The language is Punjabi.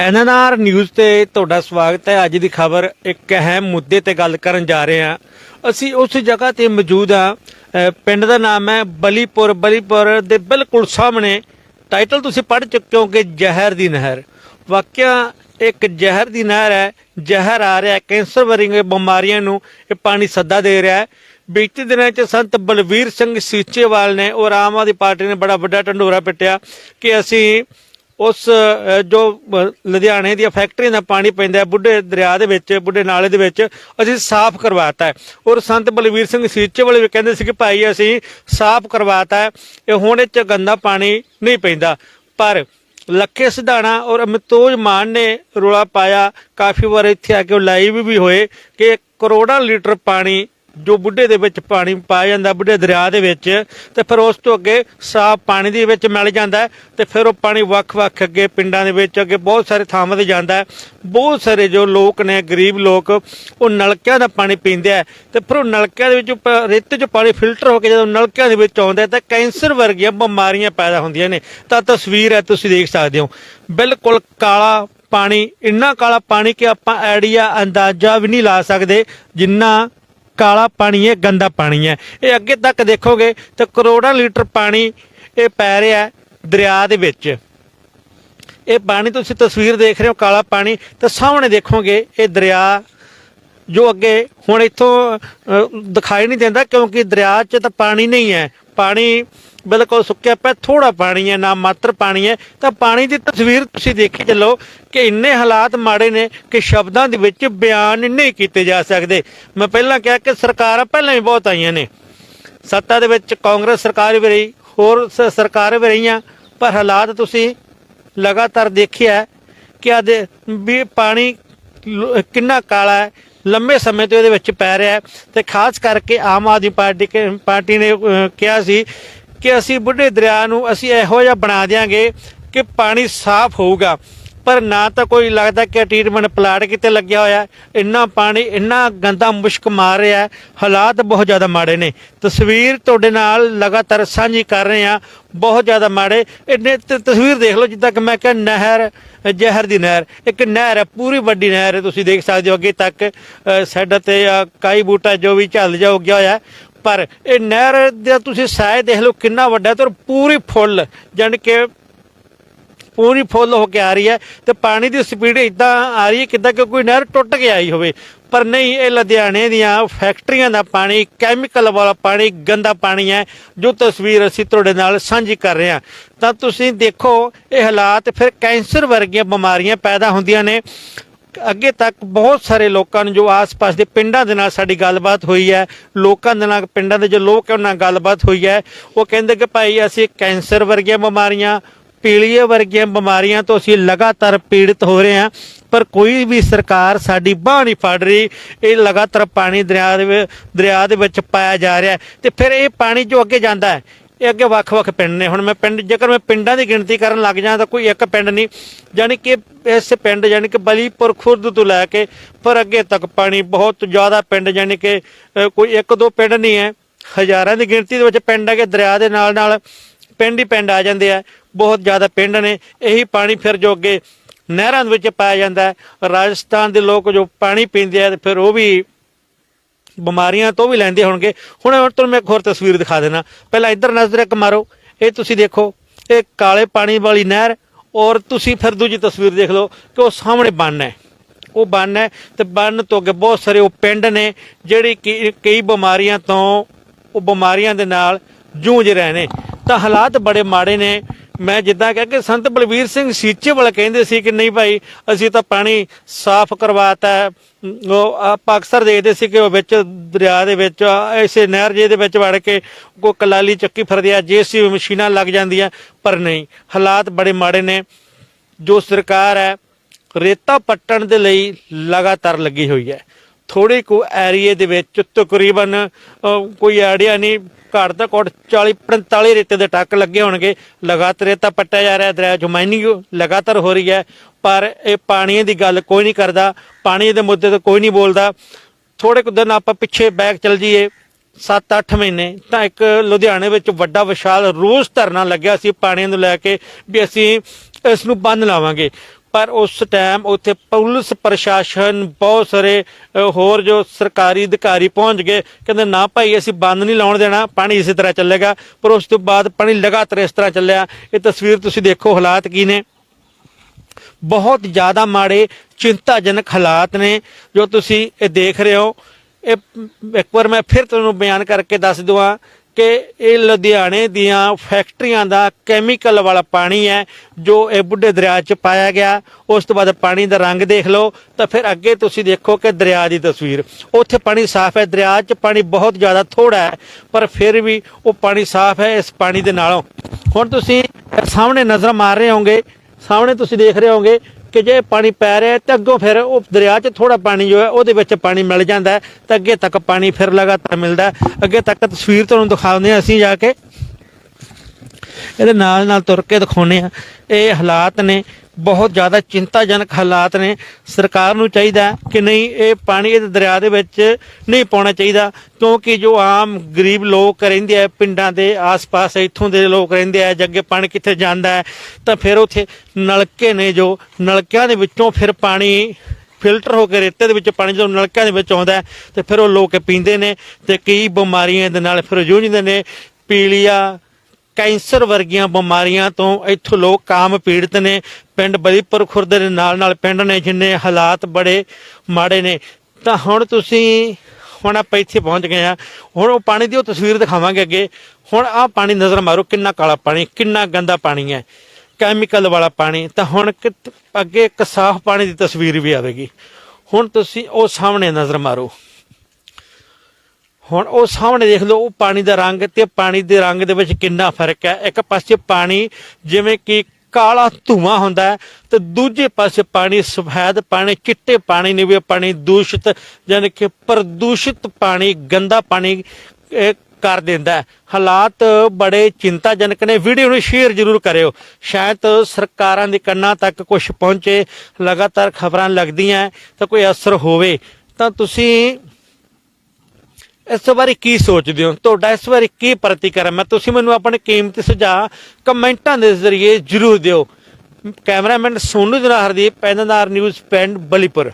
ਐਨਐਨਆਰ ਨਿਊਜ਼ ਤੇ ਤੁਹਾਡਾ ਸਵਾਗਤ ਹੈ। ਅੱਜ ਦੀ ਖਬਰ ਇੱਕ ਅਹਿਮ ਮੁੱਦੇ ਤੇ ਗੱਲ ਕਰਨ ਜਾ ਰਹੇ ਹਾਂ। ਅਸੀਂ ਉਸ ਜਗ੍ਹਾ ਤੇ ਮੌਜੂਦ ਹਾਂ। ਪਿੰਡ ਦਾ ਨਾਮ ਹੈ ਬਲੀਪੁਰ। ਬਲੀਪੁਰ ਦੇ ਬਿਲਕੁਲ ਸਾਹਮਣੇ ਟਾਈਟਲ ਤੁਸੀਂ ਪੜ੍ਹ ਚੁੱਕੇ ਹੋਗੇ, ਜ਼ਹਿਰ ਦੀ ਨਹਿਰ। ਵਾਕਿਆ ਇੱਕ ਜ਼ਹਿਰ ਦੀ ਨਹਿਰ ਹੈ। ਜ਼ਹਿਰ ਆ ਰਿਹਾ ਕੈਂਸਰ ਵਰਗੀਆਂ ਬਿਮਾਰੀਆਂ ਨੂੰ ਇਹ ਪਾਣੀ ਸੱਦਾ ਦੇ ਰਿਹਾ ਹੈ। ਬੀਤੇ ਦਿਨਾਂ 'ਚ ਸੰਤ ਬਲਵੀਰ ਸਿੰਘ ਸੀਚੇਵਾਲ ਨੇ ਔਰ ਆਮ ਆਦਮੀ ਪਾਰਟੀ ਨੇ ਬੜਾ ਵੱਡਾ ਢੰਡੋਰਾ ਪਿੱਟਿਆ ਕਿ ਅਸੀਂ ਉਸ ਜੋ ਅ, ਲੁਧਿਆਣੇ ਦੀਆਂ ਫੈਕਟਰੀਆਂ ਦਾ ਪਾਣੀ ਪੈਂਦਾ ਬੁੱਢੇ ਦਰਿਆ ਦੇ ਵਿੱਚ ਬੁੱਢੇ ਨਾਲੇ ਦੇ ਵਿੱਚ ਅਸੀਂ ਸਾਫ਼ ਕਰਵਾਤਾ ਹੈ। ਔਰ ਸੰਤ ਬਲਵੀਰ ਸਿੰਘ ਸੀਚੇ ਵਾਲੇ ਵੀ ਕਹਿੰਦੇ ਸੀ ਕਿ ਭਾਈ ਅਸੀਂ ਸਾਫ਼ ਕਰਵਾਤਾ ਹੈ ਇਹ ਹੁਣ ਇਹ 'ਚ ਗੰਦਾ ਪਾਣੀ ਨਹੀਂ ਪੈਂਦਾ। ਪਰ ਲੱਖੇ ਸਿਧਾਣਾ ਔਰ ਅਮਿਤੋਜ ਮਾਨ ਨੇ ਰੋਲਾ ਪਾਇਆ ਕਾਫੀ ਵਾਰ ਇੱਥੇ ਆ ਕੇ ਉਹ ਲਾਈਵ ਵੀ ਹੋਏ ਕਿ ਕਰੋੜਾਂ ਲੀਟਰ ਪਾਣੀ ਜੋ ਬੁੱਢੇ ਦੇ ਵਿੱਚ ਪਾਣੀ ਪਾਇਆ ਜਾਂਦਾ, ਬੁੱਢੇ ਦਰਿਆ ਦੇ ਵਿੱਚ, ਤੇ ਫਿਰ ਉਸ ਤੋਂ ਅੱਗੇ ਸਾਫ਼ ਪਾਣੀ ਦੇ ਵਿੱਚ ਮਿਲ ਜਾਂਦਾ ਹੈ, ਤੇ ਫਿਰ ਉਹ ਪਾਣੀ ਵੱਖ-ਵੱਖ ਅੱਗੇ ਪਿੰਡਾਂ ਦੇ ਵਿੱਚ, ਅੱਗੇ ਬਹੁਤ ਸਾਰੇ ਥਾਵਾਂ ਤੇ ਜਾਂਦਾ ਬਹੁਤ ਸਾਰੇ ਜੋ ਲੋਕ ਨੇ, ਗਰੀਬ ਲੋਕ, ਉਹ ਨਲਕਿਆਂ ਦਾ ਪਾਣੀ ਪੀਂਦੇ ਆ, ਤੇ ਫਿਰ ਉਹ ਨਲਕਿਆਂ ਦੇ ਵਿੱਚ ਰੇਤ ਰੇਤੇ 'ਚ ਪਾਣੀ ਫਿਲਟਰ ਹੋ ਕੇ ਜਦੋਂ ਨਲਕਿਆਂ ਦੇ ਵਿੱਚ ਆਉਂਦਾ ਤਾਂ ਕੈਂਸਰ ਵਰਗੀਆਂ ਬਿਮਾਰੀਆਂ ਪੈਦਾ ਹੁੰਦੀਆਂ ਨੇ। ਤਾਂ ਤਸਵੀਰ ਹੈ, ਤੁਸੀਂ ਦੇਖ ਸਕਦੇ ਹੋ। ਬਿਲਕੁਲ ਕਾਲਾ ਪਾਣੀ, ਇੰਨਾ ਕਾਲਾ ਪਾਣੀ ਕਿ ਆਪਾਂ ਆਈਡੀਆ, ਅੰਦਾਜ਼ਾ ਵੀ ਨਹੀਂ ਲਾ ਸਕਦੇ ਜਿੰਨਾ ਕਾਲਾ ਪਾਣੀ ਹੈ, ਗੰਦਾ ਪਾਣੀ ਹੈ। ਇਹ ਅੱਗੇ ਤੱਕ ਦੇਖੋਗੇ ਤਾਂ ਕਰੋੜਾਂ ਲੀਟਰ ਪਾਣੀ ਇਹ ਪੈ ਰਿਹਾ ਦਰਿਆ ਦੇ ਵਿੱਚ। ਇਹ ਪਾਣੀ ਤੁਸੀਂ ਤਸਵੀਰ ਦੇਖ ਰਹੇ ਹੋ, ਕਾਲਾ ਪਾਣੀ। ਤਾਂ ਸਾਹਮਣੇ ਦੇਖੋਗੇ ਇਹ ਦਰਿਆ ਜੋ ਅੱਗੇ ਹੁਣ ਇੱਥੋਂ ਦਿਖਾਈ ਨਹੀਂ ਦਿੰਦਾ ਕਿਉਂਕਿ ਦਰਿਆ 'ਚ ਤਾਂ ਪਾਣੀ ਨਹੀਂ ਹੈ। ਪਾਣੀ ਬਿਲਕੁਲ ਸੁੱਕਿਆ ਪਿਆ ਥੋੜਾ ਪਾਣੀ ਹੈ, ਨਾ ਮਾਤਰ ਪਾਣੀ ਹੈ। ਤਾਂ ਪਾਣੀ ਦੀ ਤਸਵੀਰ ਤੁਸੀਂ ਦੇਖੀ ਚੱਲੋ ਕਿ ਇੰਨੇ ਹਾਲਾਤ ਮਾੜੇ ਨੇ ਕਿ ਸ਼ਬਦਾਂ ਦੇ ਵਿੱਚ ਬਿਆਨ ਨਹੀਂ ਕੀਤੇ ਜਾ ਸਕਦੇ। ਮੈਂ ਪਹਿਲਾਂ ਕਿਹਾ ਕਿ ਸਰਕਾਰਾਂ ਪਹਿਲਾਂ ਵੀ ਬਹੁਤ ਆਈਆਂ ਨੇ। ਸੱਤਾ ਦੇ ਵਿੱਚ ਕਾਂਗਰਸ ਸਰਕਾਰ ਵੀ ਰਹੀ, ਹੋਰ ਸ- ਸਰਕਾਰਾਂ ਵੀ ਰਹੀਆਂ, ਪਰ ਹਾਲਾਤ ਤੁਸੀਂ ਲਗਾਤਾਰ ਦੇਖਿਆ ਕਿ ਆ ਦੇ ਵੀ ਪਾਣੀ ਕਿੰਨਾ ਕਾਲਾ ਹੈ ਲੰਮੇ ਸਮੇਂ ਤੋਂ ਇਹਦੇ ਵਿੱਚ ਪੈ ਰਿਹਾ ਹੈ। ਤੇ ਖਾਸ ਕਰਕੇ ਆਮ ਆਦਮੀ ਪਾਰਟੀ ਪਾਰਟੀ ਨੇ ਕਿਹਾ ਸੀ ਕਿ ਅਸੀਂ ਬੁੱਢੇ ਦਰਿਆ ਨੂੰ ਅਸੀਂ ਇਹੋ ਜਿਹਾ ਬਣਾ ਦਿਆਂਗੇ ਕਿ ਪਾਣੀ ਸਾਫ਼ ਹੋਊਗਾ। ਪਰ ਨਾ ਤਾਂ ਕੋਈ ਲੱਗਦਾ ਕਿ ਟ੍ਰੀਟਮੈਂਟ ਪਲਾਟ ਕਿਤੇ ਲੱਗਿਆ ਹੋਇਆ ਇੰਨਾ ਪਾਣੀ ਇੰਨਾ ਗੰਦਾ ਮੁਸ਼ਕ ਮਾਰ ਰਿਹਾ ਹਾਲਾਤ ਬਹੁਤ ਜ਼ਿਆਦਾ ਮਾੜੇ ਨੇ। ਤਸਵੀਰ ਤੁਹਾਡੇ ਨਾਲ ਲਗਾਤਾਰ ਸਾਂਝੀ ਕਰ ਰਹੇ ਹਾਂ। ਬਹੁਤ ਜ਼ਿਆਦਾ ਮਾੜੇ। ਇੰਨੇ ਤਸਵੀਰ ਦੇਖ ਲਓ ਜਿੱਦਾਂ ਕਿ ਮੈਂ ਕਿਹਾ ਨਹਿਰ ਜ਼ਹਿਰ ਦੀ ਨਹਿਰ। ਇੱਕ ਨਹਿਰ ਹੈ ਪੂਰੀ ਵੱਡੀ ਨਹਿਰ ਹੈ। ਤੁਸੀਂ ਦੇਖ ਸਕਦੇ ਹੋ ਅੱਗੇ ਤੱਕ ਅ, ਤੇ ਅ, ਕਾਈ ਬੂਟਾ ਜੋ ਵੀ ਝੱਲ ਜਾ ਉੱਗਿਆ ਹੋਇਆ ਪਰ ਇਹ ਨਹਿਰ ਦਾ ਤੁਸੀਂ ਸਾਇ ਦੇਖ ਲਓ ਕਿੰਨਾ ਵੱਡਾ ਹੈ ਤੇ ਪੂਰੀ ਫੁੱਲ, ਜਾਣੀ ਕਿ ਪੂਰੀ ਫੁੱਲ ਹੋ ਕੇ ਆ ਰਹੀ ਹੈ ਤੇ ਪਾਣੀ ਦੀ ਸਪੀਡ ਇਦਾਂ ਆ ਰਹੀ ਹੈ ਕਿਦਾਂ ਕਿ ਕੋਈ ਨਹਿਰ ਟੁੱਟ ਕੇ ਆਈ ਹੋਵੇ। ਪਰ ਨਹੀਂ, ਇਹ ਲੁਧਿਆਣੇ ਦੀਆਂ ਫੈਕਟਰੀਆਂ ਦਾ ਪਾਣੀ ਕੈਮੀਕਲ ਵਾਲਾ ਪਾਣੀ, ਗੰਦਾ ਪਾਣੀ ਹੈ, ਜੋ ਤਸਵੀਰ ਅਸੀਂ ਤੁਹਾਡੇ ਨਾਲ ਸਾਂਝੀ ਕਰ ਰਹੇ ਹਾਂ। ਤਾਂ ਤੁਸੀਂ ਦੇਖੋ, ਇਹ ਹਾਲਾਤ ਫਿਰ ਕੈਂਸਰ ਵਰਗੀਆਂ ਬਿਮਾਰੀਆਂ ਪੈਦਾ ਹੁੰਦੀਆਂ ਨੇ। ਅੱਗੇ ਤੱਕ ਬਹੁਤ ਸਾਰੇ ਲੋਕਾਂ ਨੂੰ ਜੋ ਆਸ-ਪਾਸ ਦੇ ਪਿੰਡਾਂ ਦੇ ਨਾਲ ਸਾਡੀ ਗੱਲਬਾਤ ਹੋਈ ਹੈ, ਲੋਕਾਂ ਦੇ ਨਾਲ, ਪਿੰਡਾਂ ਦੇ ਜੋ ਲੋਕ ਹੈ, ਉਹਨਾਂ ਨਾਲ ਗੱਲਬਾਤ ਹੋਈ ਹੈ। ਉਹ ਕਹਿੰਦੇ ਕਿ ਭਾਈ ਅਸੀਂ ਕੈਂਸਰ ਵਰਗੀਆਂ ਬਿਮਾਰੀਆਂ, ਪੀਲੀਏ ਵਰਗੀਆਂ ਬਿਮਾਰੀਆਂ ਤੋਂ ਅਸੀਂ ਲਗਾਤਾਰ ਪੀੜਤ ਹੋ ਰਹੇ ਹਾਂ, ਪਰ ਕੋਈ ਵੀ ਸਰਕਾਰ ਸਾਡੀ ਬਾਹ ਨਹੀਂ ਫੜ ਰਹੀ। ਇਹ ਲਗਾਤਾਰ ਪਾਣੀ ਦਰਿਆ ਦੇ ਦਰਿਆ ਦੇ ਵਿੱਚ ਪਾਇਆ ਜਾ ਰਿਹਾ ਹੈ ਤੇ ਫਿਰ ਇਹ ਪਾਣੀ ਜੋ ਅੱਗੇ ਜਾਂਦਾ ਹੈ ਇਹ ਅੱਗੇ ਵੱਖ-ਵੱਖ ਪਿੰਡ ਨੇ। ਹੁਣ ਮੈਂ ਪਿੰਡ ਜੇਕਰ ਮੈਂ ਪਿੰਡਾਂ ਦੀ ਗਿਣਤੀ ਕਰਨ ਲੱਗ ਜਾਂ ਤਾਂ ਕੋਈ ਇੱਕ ਪਿੰਡ ਨਹੀਂ। ਯਾਨੀ ਕਿ ਇਸ ਪਿੰਡ ਯਾਨੀ ਕਿ ਬਲੀਪੁਰ ਖੁਰਦ ਤੋਂ ਲੈ ਕੇ ਪਰ ਅੱਗੇ ਤੱਕ ਪਾਣੀ ਬਹੁਤ ਜ਼ਿਆਦਾ ਪਿੰਡ ਯਾਨੀ ਕਿ ਕੋਈ ਇੱਕ ਦੋ ਪਿੰਡ ਨਹੀਂ ਹੈ। ਹਜ਼ਾਰਾਂ ਦੀ ਗਿਣਤੀ ਦੇ ਵਿੱਚ ਪਿੰਡ ਹੈਗੇ, ਦਰਿਆ ਦੇ ਨਾਲ ਨਾਲ ਪਿੰਡ ਹੀ ਪਿੰਡ ਆ ਜਾਂਦੇ ਆ। ਬਹੁਤ ਜ਼ਿਆਦਾ ਪਿੰਡ ਨੇ। ਇਹੀ ਪਾਣੀ ਫਿਰ ਜੋ ਅੱਗੇ ਨਹਿਰਾਂ ਦੇ ਵਿੱਚ ਪਾਇਆ ਜਾਂਦਾ ਹੈ। ਰਾਜਸਥਾਨ ਦੇ ਲੋਕ ਜੋ ਪਾਣੀ ਪੀਂਦੇ ਆ ਤੇ ਫਿਰ ਉਹ ਵੀ ਬਿਮਾਰੀਆਂ ਤੋਂ ਵੀ ਲੈਂਦੇ ਹੋਣਗੇ। ਹੁਣ ਤੁਹਾਨੂੰ ਮੈਂ ਇੱਕ ਹੋਰ ਤਸਵੀਰ ਦਿਖਾ ਦੇਣਾ। ਪਹਿਲਾਂ ਇੱਧਰ ਨਜ਼ਰ ਇੱਕ ਮਾਰੋ। ਇਹ ਤੁਸੀਂ ਦੇਖੋ, ਇਹ ਕਾਲੇ ਪਾਣੀ ਵਾਲੀ ਨਹਿਰ ਔਰ ਤੁਸੀਂ ਫਿਰ ਦੂਜੀ ਤਸਵੀਰ ਦੇਖ ਲਓ ਕਿ ਉਹ ਸਾਹਮਣੇ ਬੰਨ ਹੈ। ਉਹ ਬੰਨ ਹੈ ਤੇ ਬੰਨ ਤੋਂ ਅੱਗੇ ਬਹੁਤ ਸਾਰੇ ਉਹ ਪਿੰਡ ਨੇ ਜਿਹੜੀ ਕਿ ਕਈ ਬਿਮਾਰੀਆਂ ਤੋਂ, ਉਹ ਬਿਮਾਰੀਆਂ ਦੇ ਨਾਲ ਜੂਝ ਰਹੇ ਨੇ। ਤਾਂ ਹਾਲਾਤ ਬੜੇ ਮਾੜੇ ਨੇ। ਮੈਂ ਜਿੱਦਾਂ ਕਹਿ ਕਿ ਸੰਤ ਬਲਵੀਰ ਸਿੰਘ ਸੀਚੇਵਾਲ ਕਹਿੰਦੇ ਸੀ ਕਿ ਨਹੀਂ ਭਾਈ, ਅਸੀਂ ਤਾਂ ਪਾਣੀ ਸਾਫ਼ ਕਰਵਾਤਾ ਹੈ। ਉਹ ਆਪਾਂ ਅਕਸਰ ਦੇਖਦੇ ਸੀ ਕਿ ਉਹ ਵਿੱਚ ਦਰਿਆ ਦੇ ਵਿੱਚ, ਐਸੇ ਨਹਿਰ ਜੇ ਦੇ ਵਿੱਚ ਵੜ ਕੇ ਕੋ ਕਲਾਲੀ ਚੱਕੀ ਫਿਰਦੇ ਆ ਜੇਸੀ ਮਸ਼ੀਨਾਂ ਲੱਗ ਜਾਂਦੀਆਂ, ਪਰ ਨਹੀਂ। ਹਾਲਾਤ ਬੜੇ ਮਾੜੇ ਨੇ। ਜੋ ਸਰਕਾਰ ਹੈ, ਰੇਤਾ ਪੱਟਣ ਦੇ ਲਈ ਲਗਾਤਾਰ ਲੱਗੀ ਹੋਈ ਹੈ। ਥੋੜੇ ਕੁ ਏਰੀਏ ਦੇ ਵਿੱਚ ਤਕਰੀਬਨ ਕੋਈ ਆਈਡੀਆ ਨਹੀਂ। ਘੱਟ ਤੋਂ ਘੱਟ 40 45 ਰੇਤੇ ਦੇ ਟੱਕ ਲੱਗੇ ਹੋਣਗੇ। ਲਗਾਤਾਰ ਰੇਤਾ ਪੱਟਿਆ ਜਾ ਰਿਹਾ, ਦਰਿਆ 'ਚ ਮਾਈਨਿੰਗ ਲਗਾਤਾਰ ਹੋ ਰਹੀ ਹੈ। ਪਰ ਇਹ ਪਾਣੀ ਦੀ ਗੱਲ ਕੋਈ ਨਹੀਂ ਕਰਦਾ। ਪਾਣੀ ਦੇ ਮੁੱਦੇ ਤੇ ਕੋਈ ਨਹੀਂ ਬੋਲਦਾ। ਥੋੜੇ ਕੁ ਦਿਨ ਆਪਾਂ ਪਿੱਛੇ ਬੈਕ ਚਲ ਜਾਈਏ। 7-8 ਮਹੀਨੇ। ਤਾਂ ਇੱਕ ਲੁਧਿਆਣੇ ਵਿੱਚ ਵੱਡਾ ਵਿਸ਼ਾਲ ਰੋਸ ਧਰਨਾ ਲੱਗਿਆ ਸੀ ਪਾਣੀ ਨੂੰ ਲੈ ਕੇ ਵੀ ਅਸੀਂ ਇਸ ਨੂੰ ਬੰਦ ਲਾਵਾਂਗੇ। ਪਰ ਉਸ ਟਾਈਮ ਉੱਥੇ ਪੁਲਿਸ ਪ੍ਰਸ਼ਾਸਨ ਬਹੁਤ ਸਾਰੇ ਹੋਰ ਜੋ ਸਰਕਾਰੀ ਅਧਿਕਾਰੀ ਪਹੁੰਚ ਗਏ। ਕਹਿੰਦੇ, ਨਾ ਭਾਈ, ਅਸੀਂ ਬੰਦ ਨਹੀਂ ਲਾਉਣ ਦੇਣਾ, ਪਾਣੀ ਇਸੇ ਤਰ੍ਹਾਂ ਚੱਲੇਗਾ। ਪਰ ਉਸ ਤੋਂ ਬਾਅਦ ਪਾਣੀ ਲਗਾਤਾਰ ਇਸ ਤਰ੍ਹਾਂ ਚੱਲਿਆ। ਇਹ ਤਸਵੀਰ ਤੁਸੀਂ ਦੇਖੋ ਹਾਲਾਤ ਕੀ ਨੇ। ਬਹੁਤ ਜ਼ਿਆਦਾ ਮਾੜੇ, ਚਿੰਤਾਜਨਕ ਹਾਲਾਤ ਨੇ, ਜੋ ਤੁਸੀਂ ਇਹ ਦੇਖ ਰਹੇ ਹੋ। ਇਹ, ਇੱਕ ਵਾਰ ਮੈਂ ਫਿਰ ਤੁਹਾਨੂੰ ਬਿਆਨ ਕਰਕੇ ਦੱਸ ਦਵਾਂ ਕਿ ਇਹ ਲੁਧਿਆਣੇ ਦੀਆਂ ਫੈਕਟਰੀਆਂ ਦਾ ਕੈਮੀਕਲ ਵਾਲਾ ਪਾਣੀ ਹੈ, ਜੋ ਇਹ ਬੁੱਢੇ ਦਰਿਆ 'ਚ ਪਾਇਆ ਗਿਆ। ਉਸ ਤੋਂ ਬਾਅਦ ਪਾਣੀ ਦਾ ਰੰਗ ਦੇਖ ਲਓ, ਤਾਂ ਫਿਰ ਅੱਗੇ ਤੁਸੀਂ ਦੇਖੋ ਕਿ ਦਰਿਆ ਦੀ ਤਸਵੀਰ। ਉੱਥੇ ਪਾਣੀ ਸਾਫ਼ ਹੈ, ਦਰਿਆ 'ਚ ਪਾਣੀ ਬਹੁਤ ਜ਼ਿਆਦਾ ਥੋੜਾ ਹੈ, ਪਰ ਫਿਰ ਵੀ ਉਹ ਪਾਣੀ ਸਾਫ਼ ਹੈ ਇਸ ਪਾਣੀ ਦੇ ਨਾਲੋਂ। ਹੁਣ ਤੁਸੀਂ ਸਾਹਮਣੇ ਨਜ਼ਰ ਮਾਰ ਰਹੇ ਹੋਗੇ ਸਾਹਮਣੇ ਤੁਸੀਂ ਦੇਖ ਰਹੇ ਹੋਗੇ ਕਿ ਜੇ ਪਾਣੀ ਪੈ ਰਿਹਾ ਹੈ ਤੇ ਅੱਗੋਂ ਫਿਰ ਉਹ ਦਰਿਆ 'ਚ ਥੋੜਾ ਪਾਣੀ ਜੋ ਹੈ ਉਹਦੇ ਵਿੱਚ ਪਾਣੀ ਮਿਲ ਜਾਂਦਾ ਹੈ ਤਾਂ ਅੱਗੇ ਤੱਕ ਪਾਣੀ ਫਿਰ ਲਗਾਤਾਰ ਮਿਲਦਾ ਅੱਗੇ ਤੱਕ ਤਸਵੀਰ ਤੁਹਾਨੂੰ ਦਿਖਾਉਂਦੇ ਹਾਂ ਅਸੀਂ ਜਾ ਕੇ। ਇਹਦੇ ਨਾਲ ਨਾਲ ਤੁਰ ਕੇ ਦਿਖਾਉਨੇ ਆ ਇਹ ਹਾਲਾਤ ਨੇ, ਬਹੁਤ ਜ਼ਿਆਦਾ ਚਿੰਤਾਜਨਕ ਹਾਲਾਤ ਨੇ। ਸਰਕਾਰ ਨੂੰ ਚਾਹੀਦਾ ਕਿ ਨਹੀਂ, ਇਹ ਪਾਣੀ ਇਹ ਦਰਿਆ ਦੇ ਵਿੱਚ ਨਹੀਂ ਪਾਉਣਾ ਚਾਹੀਦਾ, ਕਿਉਂਕਿ ਜੋ ਆਮ ਗਰੀਬ ਲੋਕ ਰਹਿੰਦੇ ਆ, ਪਿੰਡਾਂ ਦੇ ਆਸ-ਪਾਸ, ਇੱਥੋਂ ਦੇ ਲੋਕ ਰਹਿੰਦੇ ਆ ਜੱਗੇ ਪਾਣੀ ਕਿੱਥੇ ਜਾਂਦਾ ਹੈ, ਤਾਂ ਫਿਰ ਉੱਥੇ ਨਲਕੇ ਨੇ ਜੋ, ਨਲਕਿਆਂ ਦੇ ਵਿੱਚੋਂ ਫਿਰ ਪਾਣੀ ਫਿਲਟਰ ਹੋ ਕੇ ਰੇਤੇ ਦੇ ਵਿੱਚ ਪਾਣੀ ਜਦੋਂ ਨਲਕਿਆਂ ਦੇ ਵਿੱਚ ਆਉਂਦਾ ਹੈ, ਤੇ ਫਿਰ ਉਹ ਲੋਕ ਪੀਂਦੇ ਨੇ, ਤੇ ਕਈ ਬਿਮਾਰੀਆਂ ਦੇ ਨਾਲ ਫਿਰ ਜੂਝਦੇ ਨੇ। ਪੀਲੀਆ ਕੈਂਸਰ ਵਰਗੀਆਂ ਬਿਮਾਰੀਆਂ ਤੋਂ ਇੱਥੋਂ ਲੋਕ ਕਾਮ ਪੀੜਤ ਨੇ। ਪਿੰਡ ਬਲੀਪੁਰ ਖੁਰਦ ਦੇ ਨਾਲ ਨਾਲ ਪਿੰਡ ਨੇ ਜਿੰਨੇ ਹਾਲਾਤ ਬੜੇ ਮਾੜੇ ਨੇ। ਤਾਂ ਹੁਣ ਤੁਸੀਂ, ਹੁਣ ਆਪਾਂ ਇੱਥੇ ਪਹੁੰਚ ਗਏ ਆ ਹੁਣ ਉਹ ਪਾਣੀ ਦੀ ਉਹ ਤਸਵੀਰ ਦਿਖਾਵਾਂਗੇ ਅੱਗੇ। ਹੁਣ ਆਹ ਪਾਣੀ ਨਜ਼ਰ ਮਾਰੋ, ਕਿੰਨਾ ਕਾਲਾ ਪਾਣੀ, ਕਿੰਨਾ ਗੰਦਾ ਪਾਣੀ ਹੈ। ਕੈਮੀਕਲ ਵਾਲਾ ਪਾਣੀ। ਤਾਂ ਹੁਣ ਕਿਤ- ਅੱਗੇ ਇੱਕ ਸਾਫ਼ ਪਾਣੀ ਦੀ ਤਸਵੀਰ ਵੀ ਆਵੇਗੀ। ਹੁਣ ਤੁਸੀਂ ਉਹ ਸਾਹਮਣੇ ਨਜ਼ਰ ਮਾਰੋ। ਹੁਣ ਉਹ ਸਾਹਮਣੇ ਦੇਖ ਲਓ, ਉਹ ਪਾਣੀ ਦਾ ਰੰਗ ਤੇ ਪਾਣੀ ਦੇ ਰੰਗ ਦੇ ਵਿੱਚ ਕਿੰਨਾ ਫ਼ਰਕ ਹੈ। ਇੱਕ ਪਾਸੇ ਪਾਣੀ ਜਿਵੇਂ ਕਿ ਕਾਲਾ ਧੂਆਂ ਹੁੰਦਾ ਹੈ ਤੇ ਦੂਜੇ ਪਾਸੇ ਪਾਣੀ ਸਫੈਦ ਪਾਣੀ, ਚਿੱਟੇ ਪਾਣੀ ਨੇ ਵੀ ਪਾਣੀ, ਦੂਸ਼ਿਤ ਯਾਨੀ ਕਿ ਪ੍ਰਦੂਸ਼ਿਤ ਪਾਣੀ, ਗੰਦਾ ਪਾਣੀ ਕਰ ਦਿੰਦਾ ਹਾਲਾਤ ਬੜੇ ਚਿੰਤਾਜਨਕ ਨੇ। ਵੀਡੀਓ ਨੂੰ ਸ਼ੇਅਰ ਜ਼ਰੂਰ ਕਰਿਓ। ਸ਼ਾਇਦ ਸਰਕਾਰਾਂ ਦੇ ਕੰਨਾਂ ਤੱਕ ਕੁਝ ਪਹੁੰਚੇ, ਲਗਾਤਾਰ ਖਬਰਾਂ ਲੱਗਦੀਆਂ ਤਾਂ ਕੋਈ ਅਸਰ ਹੋਵੇ। ਤਾਂ ਤੁਸੀਂ ਇਸ ਬਾਰੇ ਕੀ ਸੋਚਦੇ ਹੋ? ਤੁਹਾਡਾ ਇਸ ਬਾਰੇ ਕੀ ਪ੍ਰਤੀਕਰਮ ਹੈ? ਤੁਸੀਂ ਮੈਨੂੰ ਆਪਣੇ ਕੀਮਤੀ ਸੁਝਾਅ ਕਮੈਂਟਾਂ ਦੇ ਜ਼ਰੀਏ ਜਰੂਰ ਦਿਓ। ਕੈਮਰਾਮੈਨ ਸੋਨੂ ਜਨਾ ਹਰਦੀਪ ਪੈਨਦਾਰ ਨਿਊਜ਼ ਪਿੰਡ ਬਲੀਪੁਰ।